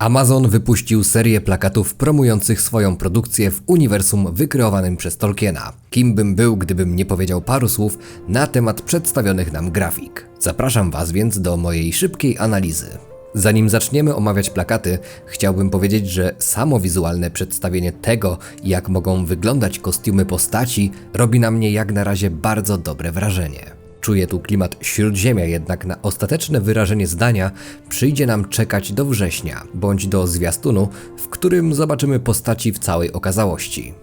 Amazon wypuścił serię plakatów promujących swoją produkcję w uniwersum wykreowanym przez Tolkiena. Kim bym był, gdybym nie powiedział paru słów na temat przedstawionych nam grafik? Zapraszam Was więc do mojej szybkiej analizy. Zanim zaczniemy omawiać plakaty, chciałbym powiedzieć, że samo wizualne przedstawienie tego, jak mogą wyglądać kostiumy postaci, robi na mnie jak na razie bardzo dobre wrażenie. Czuję tu klimat śródziemia, jednak na ostateczne wyrażenie zdania przyjdzie nam czekać do września, bądź do zwiastunu, w którym zobaczymy postaci w całej okazałości.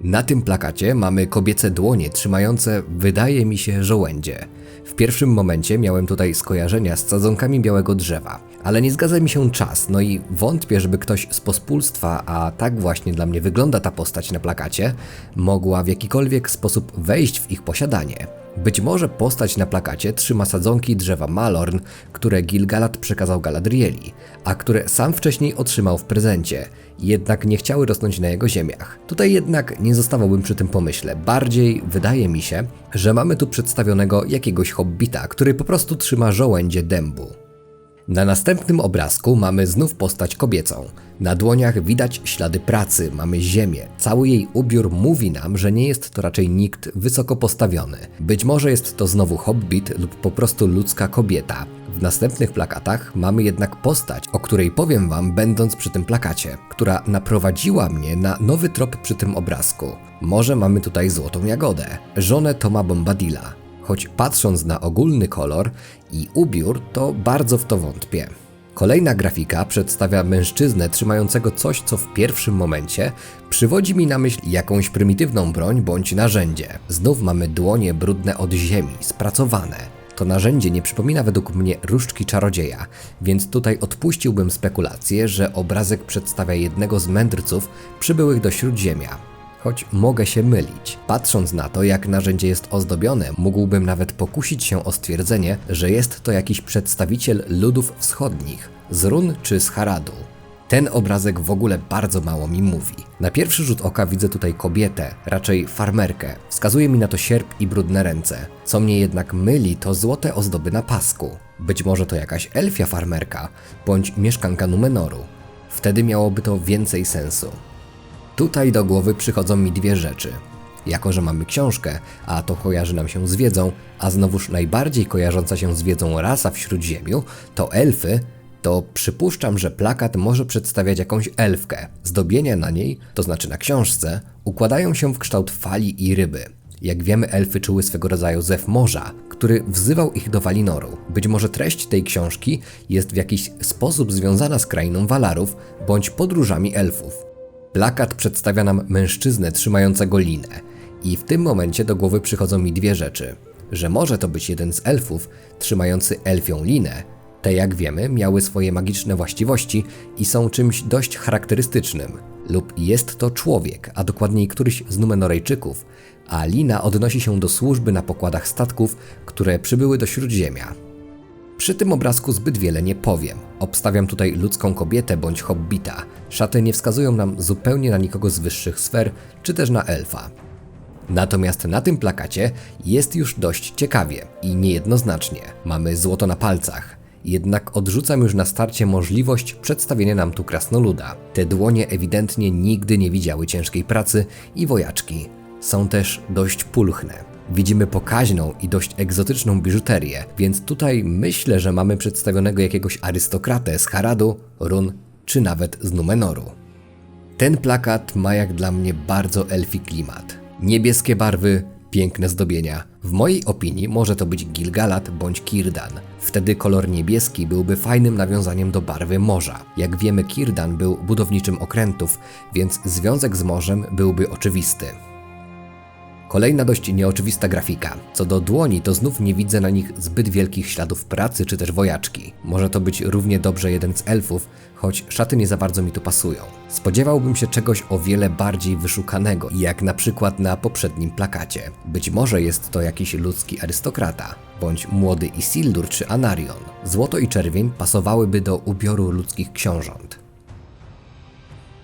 Na tym plakacie mamy kobiece dłonie trzymające, wydaje mi się, żołędzie. W pierwszym momencie miałem tutaj skojarzenia z sadzonkami białego drzewa, ale nie zgadza mi się czas, no i wątpię, żeby ktoś z pospólstwa, a tak właśnie dla mnie wygląda ta postać na plakacie, mogła w jakikolwiek sposób wejść w ich posiadanie. Być może postać na plakacie trzyma sadzonki drzewa Malorn, które Gilgalad przekazał Galadrieli, a które sam wcześniej otrzymał w prezencie, jednak nie chciały rosnąć na jego ziemiach. Tutaj jednak nie zostawałbym przy tym pomyśle. Bardziej wydaje mi się, że mamy tu przedstawionego jakiegoś hobbita, który po prostu trzyma żołędzie dębu. Na następnym obrazku mamy znów postać kobiecą. Na dłoniach widać ślady pracy, mamy ziemię. Cały jej ubiór mówi nam, że nie jest to raczej nikt wysoko postawiony. Być może jest to znowu hobbit lub po prostu ludzka kobieta. W następnych plakatach mamy jednak postać, o której powiem wam będąc przy tym plakacie, która naprowadziła mnie na nowy trop przy tym obrazku. Może mamy tutaj złotą jagodę, żonę Toma Bombadilla choć patrząc na ogólny kolor i ubiór, to bardzo w to wątpię. Kolejna grafika przedstawia mężczyznę trzymającego coś, co w pierwszym momencie przywodzi mi na myśl jakąś prymitywną broń bądź narzędzie. Znów mamy dłonie brudne od ziemi, spracowane. To narzędzie nie przypomina według mnie różdżki czarodzieja, więc tutaj odpuściłbym spekulację, że obrazek przedstawia jednego z mędrców przybyłych do Śródziemia choć mogę się mylić. Patrząc na to, jak narzędzie jest ozdobione, mógłbym nawet pokusić się o stwierdzenie, że jest to jakiś przedstawiciel ludów wschodnich, z Run czy z Haradu. Ten obrazek w ogóle bardzo mało mi mówi. Na pierwszy rzut oka widzę tutaj kobietę, raczej farmerkę. Wskazuje mi na to sierp i brudne ręce. Co mnie jednak myli, to złote ozdoby na pasku. Być może to jakaś elfia farmerka, bądź mieszkanka Numenoru. Wtedy miałoby to więcej sensu. Tutaj do głowy przychodzą mi dwie rzeczy. Jako, że mamy książkę, a to kojarzy nam się z wiedzą, a znowuż najbardziej kojarząca się z wiedzą rasa w Śródziemiu to elfy, to przypuszczam, że plakat może przedstawiać jakąś elfkę. Zdobienia na niej, to znaczy na książce, układają się w kształt fali i ryby. Jak wiemy, elfy czuły swego rodzaju zew morza, który wzywał ich do Walinoru. Być może treść tej książki jest w jakiś sposób związana z krainą Walarów bądź podróżami elfów. Plakat przedstawia nam mężczyznę trzymającego linę. I w tym momencie do głowy przychodzą mi dwie rzeczy. Że może to być jeden z elfów trzymający elfią linę. Te, jak wiemy, miały swoje magiczne właściwości i są czymś dość charakterystycznym. Lub jest to człowiek, a dokładniej któryś z Numenorejczyków, a lina odnosi się do służby na pokładach statków, które przybyły do Śródziemia. Przy tym obrazku zbyt wiele nie powiem. Obstawiam tutaj ludzką kobietę bądź hobbita. Szaty nie wskazują nam zupełnie na nikogo z wyższych sfer, czy też na elfa. Natomiast na tym plakacie jest już dość ciekawie i niejednoznacznie. Mamy złoto na palcach. Jednak odrzucam już na starcie możliwość przedstawienia nam tu krasnoluda. Te dłonie ewidentnie nigdy nie widziały ciężkiej pracy i wojaczki. Są też dość pulchne. Widzimy pokaźną i dość egzotyczną biżuterię, więc tutaj myślę, że mamy przedstawionego jakiegoś arystokratę z Haradu, Run czy nawet z Numenoru. Ten plakat ma jak dla mnie bardzo elfi klimat. Niebieskie barwy, piękne zdobienia. W mojej opinii może to być Gilgalad bądź Kirdan. Wtedy kolor niebieski byłby fajnym nawiązaniem do barwy morza. Jak wiemy, Kirdan był budowniczym okrętów, więc związek z morzem byłby oczywisty. Kolejna dość nieoczywista grafika. Co do dłoni, to znów nie widzę na nich zbyt wielkich śladów pracy czy też wojaczki. Może to być równie dobrze jeden z elfów, choć szaty nie za bardzo mi tu pasują. Spodziewałbym się czegoś o wiele bardziej wyszukanego, jak na przykład na poprzednim plakacie. Być może jest to jakiś ludzki arystokrata, bądź młody Isildur czy Anarion. Złoto i czerwień pasowałyby do ubioru ludzkich książąt.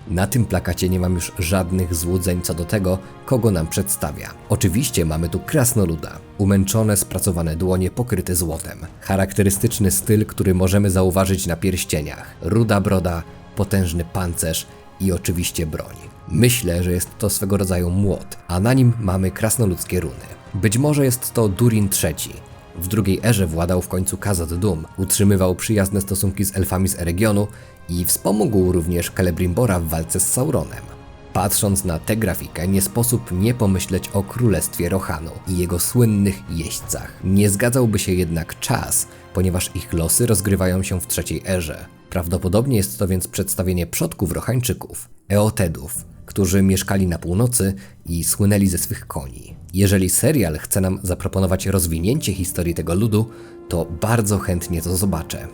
Na tym plakacie nie mam już żadnych złudzeń co do tego, kogo nam przedstawia. Oczywiście mamy tu krasnoluda, umęczone, spracowane dłonie pokryte złotem, charakterystyczny styl, który możemy zauważyć na pierścieniach, ruda broda, potężny pancerz i oczywiście broń. Myślę, że jest to swego rodzaju młot, a na nim mamy krasnoludzkie runy. Być może jest to Durin III. W drugiej erze władał w końcu Kazad Dum, utrzymywał przyjazne stosunki z elfami z Eregionu i wspomógł również Celebrimbora w walce z Sauronem. Patrząc na tę grafikę, nie sposób nie pomyśleć o królestwie Rohanu i jego słynnych jeźdźcach. Nie zgadzałby się jednak czas, ponieważ ich losy rozgrywają się w trzeciej erze. Prawdopodobnie jest to więc przedstawienie przodków Rohańczyków, Eotedów, którzy mieszkali na północy i słynęli ze swych koni. Jeżeli serial chce nam zaproponować rozwinięcie historii tego ludu, to bardzo chętnie to zobaczę.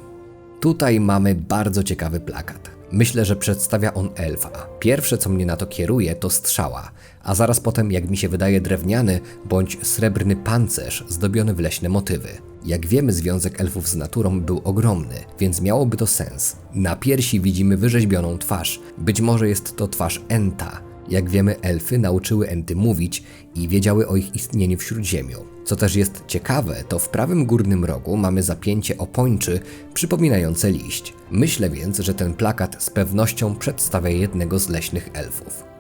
Tutaj mamy bardzo ciekawy plakat. Myślę, że przedstawia on elfa. Pierwsze, co mnie na to kieruje, to strzała, a zaraz potem, jak mi się wydaje, drewniany bądź srebrny pancerz zdobiony w leśne motywy. Jak wiemy, związek elfów z naturą był ogromny, więc miałoby to sens. Na piersi widzimy wyrzeźbioną twarz. Być może jest to twarz Enta. Jak wiemy, elfy nauczyły Enty mówić i wiedziały o ich istnieniu w Śródziemiu. Co też jest ciekawe, to w prawym górnym rogu mamy zapięcie opończy przypominające liść. Myślę więc, że ten plakat z pewnością przedstawia jednego z leśnych elfów.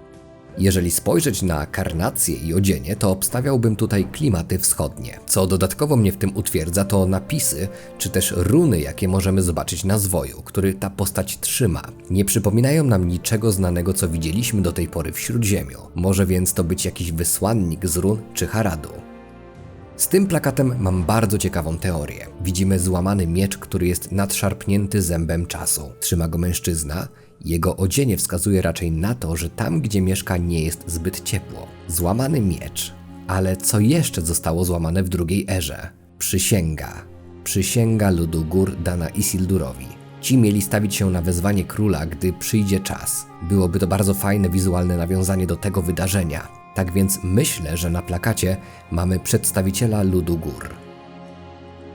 Jeżeli spojrzeć na karnację i odzienie, to obstawiałbym tutaj klimaty wschodnie. Co dodatkowo mnie w tym utwierdza, to napisy, czy też runy, jakie możemy zobaczyć na zwoju, który ta postać trzyma. Nie przypominają nam niczego znanego, co widzieliśmy do tej pory w Śródziemiu. Może więc to być jakiś wysłannik z run czy haradu. Z tym plakatem mam bardzo ciekawą teorię. Widzimy złamany miecz, który jest nadszarpnięty zębem czasu. Trzyma go mężczyzna. Jego odzienie wskazuje raczej na to, że tam, gdzie mieszka, nie jest zbyt ciepło. Złamany miecz. Ale co jeszcze zostało złamane w drugiej erze? Przysięga. Przysięga ludu gór dana Isildurowi. Ci mieli stawić się na wezwanie króla, gdy przyjdzie czas. Byłoby to bardzo fajne wizualne nawiązanie do tego wydarzenia. Tak więc myślę, że na plakacie mamy przedstawiciela ludu gór.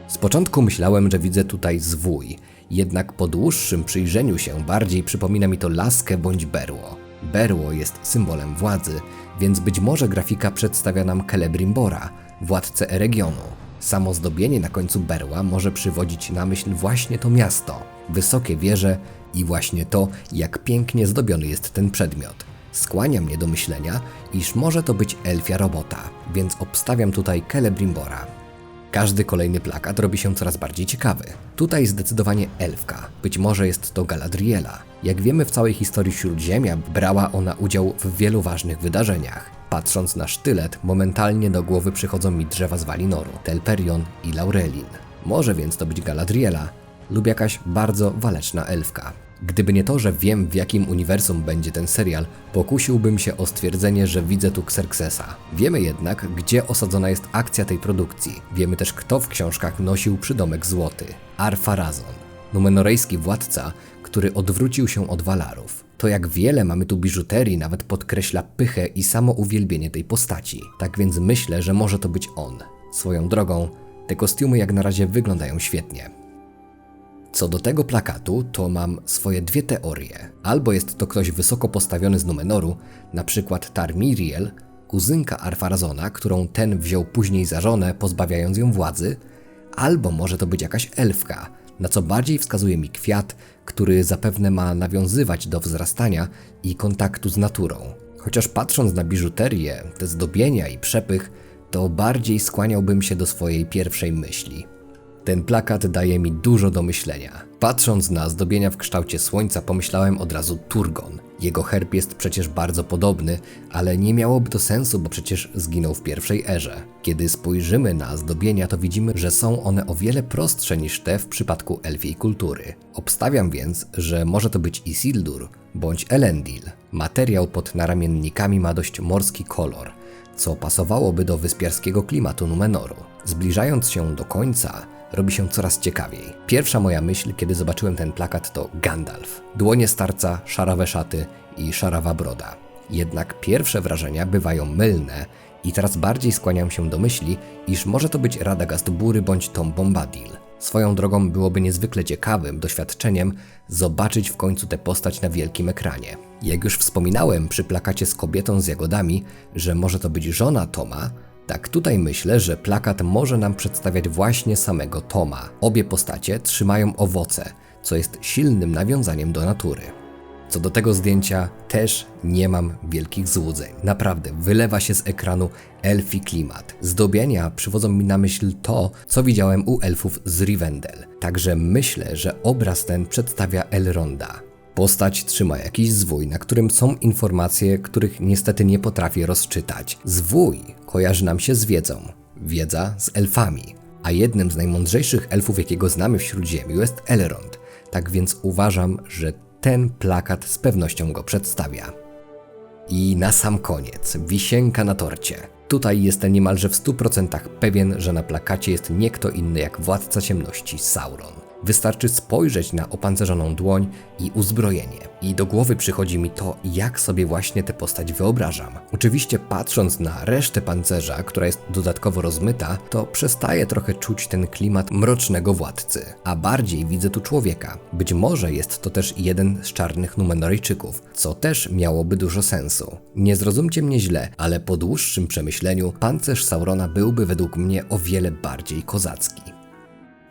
Z początku myślałem, że widzę tutaj zwój, jednak po dłuższym przyjrzeniu się bardziej przypomina mi to laskę bądź berło. Berło jest symbolem władzy, więc być może grafika przedstawia nam Celebrimbora, władcę Eregionu. Samo zdobienie na końcu berła może przywodzić na myśl właśnie to miasto, wysokie wieże i właśnie to, jak pięknie zdobiony jest ten przedmiot. Skłania mnie do myślenia, iż może to być elfia robota, więc obstawiam tutaj Celebrimbora. Każdy kolejny plakat robi się coraz bardziej ciekawy. Tutaj zdecydowanie elfka, być może jest to Galadriela. Jak wiemy w całej historii Śródziemia brała ona udział w wielu ważnych wydarzeniach. Patrząc na sztylet, momentalnie do głowy przychodzą mi drzewa z Valinoru, Telperion i Laurelin. Może więc to być Galadriela lub jakaś bardzo waleczna elfka. Gdyby nie to, że wiem w jakim uniwersum będzie ten serial, pokusiłbym się o stwierdzenie, że widzę tu Xerxesa. Wiemy jednak, gdzie osadzona jest akcja tej produkcji. Wiemy też, kto w książkach nosił przydomek złoty. Arfarazon, numenorejski władca, który odwrócił się od Walarów. To jak wiele mamy tu biżuterii nawet podkreśla pychę i samo uwielbienie tej postaci. Tak więc myślę, że może to być on. Swoją drogą, te kostiumy jak na razie wyglądają świetnie. Co do tego plakatu, to mam swoje dwie teorie. Albo jest to ktoś wysoko postawiony z Numenoru, na przykład Tarmiriel, kuzynka Arfarazona, którą ten wziął później za żonę, pozbawiając ją władzy, albo może to być jakaś elfka, na co bardziej wskazuje mi kwiat, który zapewne ma nawiązywać do wzrastania i kontaktu z naturą. Chociaż patrząc na biżuterię, te zdobienia i przepych, to bardziej skłaniałbym się do swojej pierwszej myśli – ten plakat daje mi dużo do myślenia. Patrząc na zdobienia w kształcie słońca, pomyślałem od razu Turgon. Jego herb jest przecież bardzo podobny, ale nie miałoby to sensu, bo przecież zginął w pierwszej erze. Kiedy spojrzymy na zdobienia, to widzimy, że są one o wiele prostsze niż te w przypadku elfiej kultury. Obstawiam więc, że może to być Isildur bądź Elendil. Materiał pod naramiennikami ma dość morski kolor, co pasowałoby do wyspiarskiego klimatu Numenoru. Zbliżając się do końca, robi się coraz ciekawiej. Pierwsza moja myśl, kiedy zobaczyłem ten plakat, to Gandalf. Dłonie starca, szarawe szaty i szarawa broda. Jednak pierwsze wrażenia bywają mylne i teraz bardziej skłaniam się do myśli, iż może to być Radagast Bury bądź Tom Bombadil. Swoją drogą byłoby niezwykle ciekawym doświadczeniem zobaczyć w końcu tę postać na wielkim ekranie. Jak już wspominałem przy plakacie z kobietą z jagodami, że może to być żona Toma, tak tutaj myślę, że plakat może nam przedstawiać właśnie samego Toma. Obie postacie trzymają owoce, co jest silnym nawiązaniem do natury. Co do tego zdjęcia, też nie mam wielkich złudzeń. Naprawdę, wylewa się z ekranu elfi klimat. Zdobienia przywodzą mi na myśl to, co widziałem u elfów z Rivendell. Także myślę, że obraz ten przedstawia Elronda. Postać trzyma jakiś zwój, na którym są informacje, których niestety nie potrafię rozczytać. Zwój kojarzy nam się z wiedzą. Wiedza z elfami. A jednym z najmądrzejszych elfów, jakiego znamy w Śródziemiu jest Elrond. Tak więc uważam, że ten plakat z pewnością go przedstawia. I na sam koniec, wisienka na torcie. Tutaj jestem niemalże w 100% pewien, że na plakacie jest nie kto inny jak władca ciemności Sauron. Wystarczy spojrzeć na opancerzoną dłoń i uzbrojenie. I do głowy przychodzi mi to, jak sobie właśnie tę postać wyobrażam. Oczywiście patrząc na resztę pancerza, która jest dodatkowo rozmyta, to przestaję trochę czuć ten klimat mrocznego władcy. A bardziej widzę tu człowieka. Być może jest to też jeden z czarnych Numenorejczyków, co też miałoby dużo sensu. Nie zrozumcie mnie źle, ale po dłuższym przemyśleniu pancerz Saurona byłby według mnie o wiele bardziej kozacki.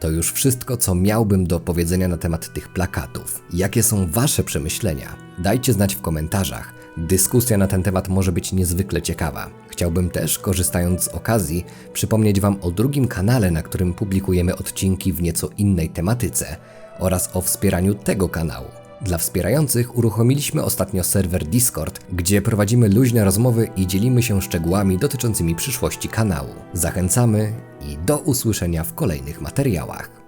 To już wszystko, co miałbym do powiedzenia na temat tych plakatów. Jakie są Wasze przemyślenia? Dajcie znać w komentarzach. Dyskusja na ten temat może być niezwykle ciekawa. Chciałbym też, korzystając z okazji, przypomnieć Wam o drugim kanale, na którym publikujemy odcinki w nieco innej tematyce oraz o wspieraniu tego kanału. Dla wspierających uruchomiliśmy ostatnio serwer Discord, gdzie prowadzimy luźne rozmowy i dzielimy się szczegółami dotyczącymi przyszłości kanału. Zachęcamy i do usłyszenia w kolejnych materiałach.